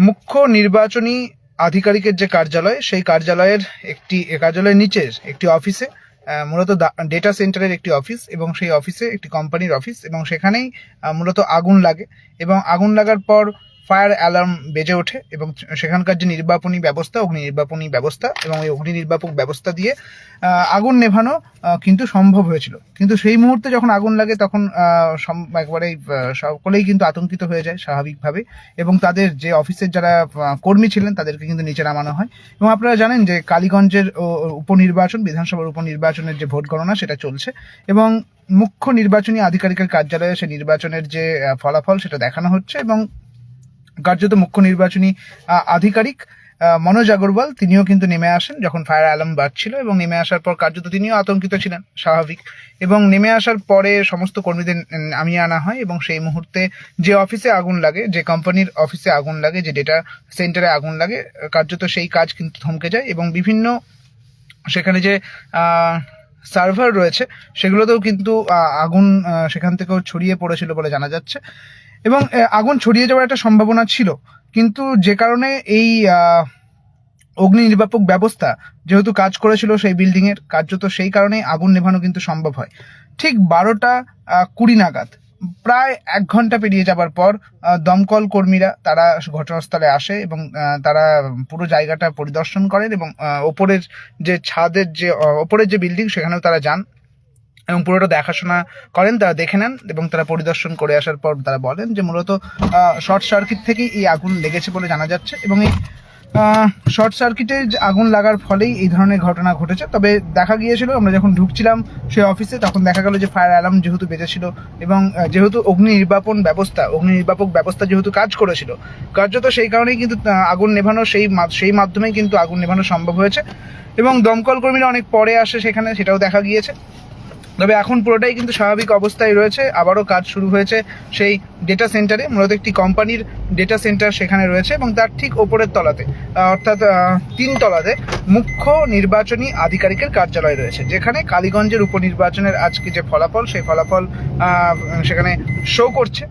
মুখ্য নির্বাচনী আধিকারিকের যে কার্যালয়, সেই কার্যালয়ের একটি কার্যালয়ের নিচের একটি অফিসে মূলত ডেটা সেন্টারের একটি অফিস এবং সেই অফিসে একটি কোম্পানির অফিস এবং সেখানেই মূলত আগুন লাগে এবং আগুন লাগার পর ফায়ার অ্যালার্ম বেজে ওঠে এবং সেখানকার যে নির্বাপনী ব্যবস্থা অগ্নি নির্বাপনী ব্যবস্থা এবং এই অগ্নি নির্বাপক ব্যবস্থা দিয়ে আগুন নেভানো কিন্তু সম্ভব হয়েছিল। কিন্তু সেই মুহূর্তে যখন আগুন লাগে তখন একবারেই সকলেই কিন্তু আতঙ্কিত হয়ে যায় স্বাভাবিকভাবে এবং তাদের যে অফিসের যারা কর্মী ছিলেন তাদেরকে কিন্তু নিচে নামানো হয়। এবং আপনারা জানেন যে কালীগঞ্জের উপনির্বাচন, বিধানসভার উপনির্বাচনের যে ভোট গণনা সেটা চলছে এবং মুখ্য নির্বাচনী আধিকারিকের কার্যালয়ে সে নির্বাচনের যে ফলাফল সেটা দেখানো হচ্ছে এবং কার্যত মুখ্য নির্বাচনী আধিকারিক মনোজ আগরওয়াল, তিনিও কিন্তু নেমে আসেন যখন ফায়ার অ্যালার্ম বাজছিল এবং নেমে আসার পর কার্যত তিনিও আতঙ্কিত ছিলেন, স্বাভাবিক। এবং নেমে আসার পরে সমস্ত কর্মীদের নামিয়ে আনা হয় এবং সেই মুহূর্তে যে অফিসে আগুন লাগে, যে কোম্পানির অফিসে আগুন লাগে, যে ডেটা সেন্টারে আগুন লাগে, কার্যত সেই কাজ কিন্তু থমকে যায় এবং বিভিন্ন সেখানে যে সার্ভার রয়েছে, সেগুলোতেও কিন্তু আগুন সেখান থেকেও ছড়িয়ে পড়েছিল বলে জানা যাচ্ছে। এবং আগুন ছড়িয়ে যাওয়ার একটা সম্ভাবনা ছিল। কিন্তু যে কারণে এই অগ্নি নির্বাপক ব্যবস্থা যেহেতু কাজ করেছিল সেই বিল্ডিং এর কার্যত সেই কারণেই আগুন নেভানো কিন্তু সম্ভব হয়। ঠিক বারোটা কুড়ি নাগাদ, প্রায় এক ঘণ্টা পেরিয়ে যাবার পর দমকল কর্মীরা তারা ঘটনাস্থলে আসে এবং তারা পুরো জায়গাটা পরিদর্শন করেন এবং ওপরের যে ছাদের যে ওপরের যে বিল্ডিং সেখানেও তারা যান। এবং পুরোটা দেখাশোনা করেন, তারা দেখে নেন এবং তারা পরিদর্শন করে আসার পর তারা বলেন যে মূলত শর্ট সার্কিট থেকেই এই আগুন লেগেছে বলে জানা যাচ্ছে এবং এই শর্ট সার্কিটে আগুন লাগার ফলেই এই ধরনের ঘটনা ঘটেছে। তবে দেখা গিয়েছিল, আমরা যখন ঢুকছিলাম সেই অফিসে, তখন দেখা গেল যে ফায়ার অ্যালার্ম যেহেতু বেজেছিল এবং যেহেতু অগ্নি নির্বাপন ব্যবস্থা, অগ্নি নির্বাপক ব্যবস্থা যেহেতু কাজ করেছিল, কার্যত সেই কারণেই কিন্তু আগুন নেভানো সেই সেই মাধ্যমেই কিন্তু আগুন নেভানো সম্ভব হয়েছে এবং দমকল কর্মীরা অনেক পরে আসে সেখানে, সেটাও দেখা গিয়েছে। তবে এখন পুরোটাই কিন্তু স্বাভাবিক অবস্থায় রয়েছে। আবারও কাজ শুরু হয়েছে সেই ডেটা সেন্টারে মূলত একটি কোম্পানির ডেটা সেন্টার সেখানে রয়েছে এবং তার ঠিক ওপরের তলাতে অর্থাৎ তিন তলাতে মুখ্য নির্বাচনী আধিকারিকের কার্যালয় রয়েছে, যেখানে কালীগঞ্জের উপনির্বাচনের আজকে যে ফলাফল, সেই ফলাফল সেখানে শো করছে।